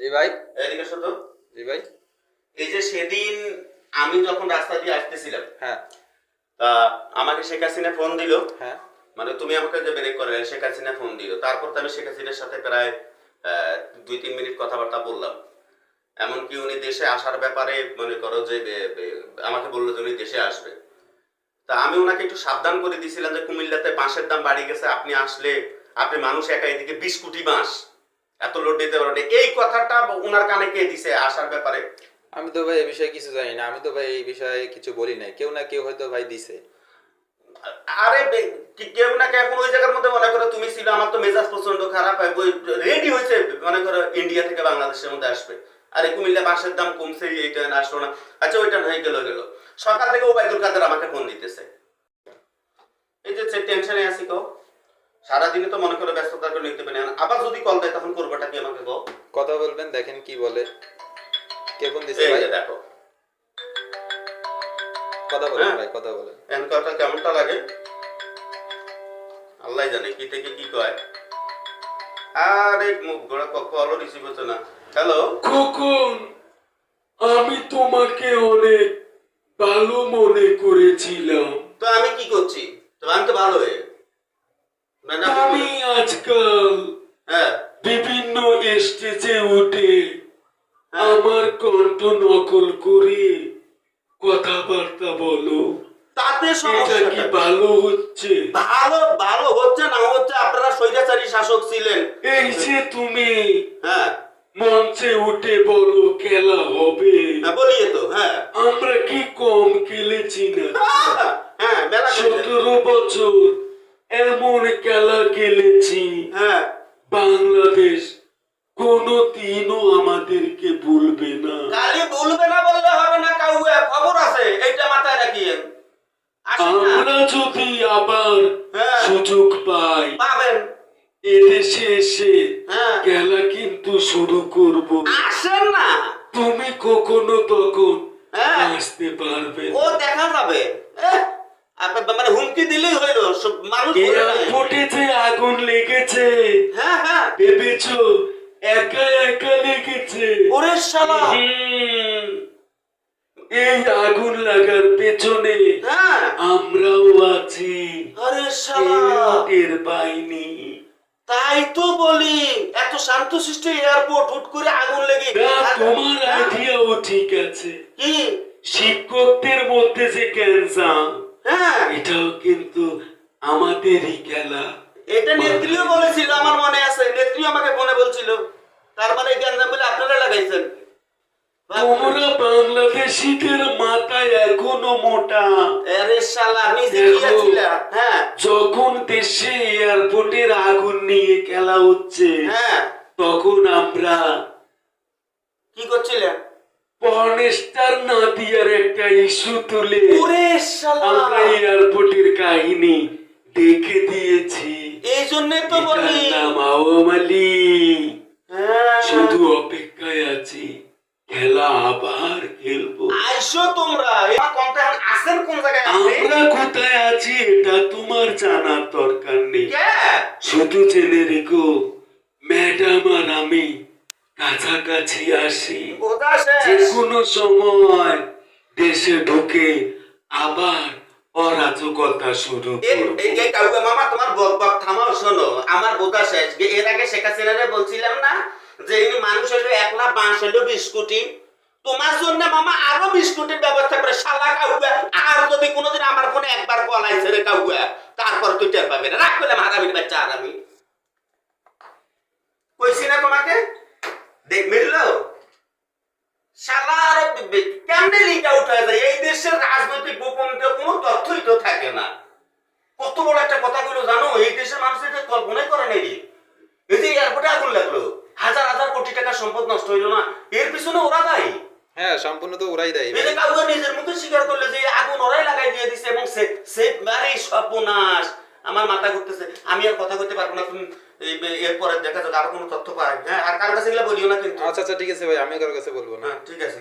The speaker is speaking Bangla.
জি ভাই। এদিকে শুধু জি ভাই। এই যে সেদিন আমি যখন রাস্তা দিয়ে আসতেছিলাম হ্যাঁ। তা আমাকে শেখ হাসিনা ফোন দিল। হ্যাঁ। মানে তুমি আমাকে যে ব্রেক করে শেখ হাসিনা ফোন দিল। তারপর তো আমি শেখ হাসিনার সাথে প্রায় দুই তিন মিনিট কথাবার্তা বললাম। এমনকি উনি দেশে আসার ব্যাপারে মনে করো যে আমাকে বলল যে উনি দেশে আসবে। তা আমি ওনাকে একটু সাবধান করে দিয়েছিলাম যে কুমিল্লাতে বাঁশের দাম বাড়ি গেছে আপনি আসলে আপনি মানুষ একা এদিকে বিশ কোটি বাঁশ। এত লোড দিতে পারবেন না। এই কথাটা ওনার কানে কে দিছে আসার ব্যাপারে? আমি তো ভাই এই বিষয়ে কিছু জানি না। আমি তো ভাই এই বিষয়ে কিছু বলি নাই। কেউ না কেউ হয়তো ভাই দিছে। আরে কি- কেউ না কেউ ওই জায়গার মধ্যে মনে করো তুমি ছিল আমার তো মেজাজ প্রচণ্ড খারাপ হয় রেডি হয়েছে মনে করো ইন্ডিয়া থেকে বাংলাদেশের মধ্যে আসবে। আরে কুমিল্লা বাঁশের দাম কমছে এইটা না আসলো না। আচ্ছা ওইটা হয়ে গেল গেল। সকাল থেকে ওবায়দুল কাদের আমাকে ফোন দিতেছে। এই যে টেনশনে আছি কো সারাদিনে তো মনে করো ব্যস্ততা করে নিতে পারি না। আবার যদি কল দেয় তখন করবোটা কি আমাকে কো কথা বলবেন দেখেন কি বলে। কে ফোন দিছে ভাই? দেখো। কথা বলেন হ্যাঁ। ভাই কথা বলেন। এন কথা কেমনটা লাগে? আল্লাহ জানে কি থেকে কি কয়। আরে মুখ গোড়া কল রিসিভ হচ্ছে না। হ্যালো খোকন আমি তোমাকে অনেক ভালো মনে করেছিলাম। তো আমি কি করছি? তো আমি তো ভালো হয়ে মানে আমি আজকাল হ্যাঁ বিভিন্ন স্টেজে উঠে আমার কণ্ঠ নকল করে কথাবার্তা বলো। তাতে সমস্যা কি ভালো হচ্ছে? ভালো ভালো হচ্ছে না হচ্ছে আপনারা স্বৈরাচারী শাসক ছিলেন? এই যে তুমি হ্যাঁ। মঞ্চে উঠে বলো খেলা হবে। হ্যাঁ, বলিয়ে তো হ্যাঁ। আমরা কি কম খেলেছি না? হ্যাঁ। সতেরো বছর এমন খেলা খেলেছি। হ্যাঁ। বাংলাদেশ কোনো দিনও আমাদেরকে ভুলবে না খালি বলবে না বললে হবে না কাউকে খবর আছে এইটা মাথায় রাখিয়েন আসেন না আমরা যদি আবার হ্যাঁ। সুযোগ পাই পাবেন। এদেশে এসে হ্যাঁ। খেলা কিন্তু শুরু করব। আসেন না। তুমি কখনো তখন হ্যাঁ। আসতে পারবে ও দেখা যাবে। মানে হুমকি দিলেই হইল মানুষ যে আগুন লেগেছে। হ্যাঁ হ্যাঁ। ভেবেছো একা একা লেগেছে। ওরে শালা। এই আগুন লাগার পেছনে হ্যাঁ। আমরাও আছি। আরে টের পাইনি তাই তো বলি এত শান্ত সৃষ্টি এয়ারপোর্ট হুট করে আগুন লেগে তোমার আইডিয়াও ঠিক আছে। কি? শিক্ষকদের মধ্যে যে ক্যান্সার হ্যাঁ। এটাও কিন্তু আমাদেরই খেলা। এটা নেত্রীও বলেছিল আমার মনে আছে। নেত্রী আমাকে ফোনে বলছিল। তার মানে জ্ঞান বলে আপনারা লাগাইছেন। তোমরা বাংলাদেশিদের মাথায় এখনও মোটা। আরে শালা নিজে। হ্যাঁ। যখন দেশে এয়ারপোর্টের আগুন নিয়ে খেলা হচ্ছে হ্যাঁ। তখন আমরা কি করছিলেন? পর্নেস্টার নাদিয়ার একটা ইস্যু তুলে আমরা এয়ারপোর্টের কাহিনী দেখে দিয়েছি। এই জন্য তো বলি। নাম আওয়ামী। হ্যাঁ শুধু অপেক্ষায় আছি খেলা আবার খেলব আইসো তোমরা এবার কোনটা আসেন কোন জায়গায় আপনি আমরা কোথায় আছি এটা তোমার জানার দরকার নেই। শুধু জেনে রেখো ম্যাডাম আর আমি কাছাকাছি আসি যে কোনো সময় দেশে ঢুকে আবার অরাজকতা শুরু কাউকে মামা তোমার বক বক থামাও শোনো আমার বোঝা শেষ। এর আগে শেখ হাসিনারে বলছিলাম না যে মানুষ হলো এক লাখ বাঁশ হলো বিশ কোটি তোমার জন্য মামা আরও বিশ কোটির ব্যবস্থা করে, শালা কাউকে আর যদি কোনোদিন আমার ফোনে একবার কল আইছে রে কাউকে তারপর তুই টের পাবে না। রাখ পেলাম হারামির বাচ্চা হারামি। কইছি না তোমাকে? দেখ, মিললো? শালা আরে কেমনে আউট হয়ে যায়? এই দেশের রাজনৈতিক গোপনীয়তা কোনো তথ্যই তো থাকে না। কত বড় একটা কথা গুলো জানো? এই দেশের মানুষ এটা কল্পনাই করে নাই। এই যে এয়ারপোর্টে আগুন লাগল, হাজার হাজার কোটি টাকা সম্পদ নষ্ট হইল না, এর পিছনে ওরা দায়ী। হ্যাঁ সম্পূর্ণ তো ওরাই দেয় এই কাউকে নিজের মতো স্বীকার করলে যে আগুন ওরাই লাগাই দিয়ে দিছে এবং সে সে বাড়ি সর্বনাশ। আমার মাথা ঘুরতেছে। আমি আর কথা করতে পারব না তুমি এরপরে দেখা যাক আরও কোনো তথ্য পাই। হ্যাঁ আর কার কাছে গেলে বলিও না কিন্তু। আচ্ছা আচ্ছা ঠিক আছে ভাই আমি কার কাছে বলব না। হ্যাঁ ঠিক আছে।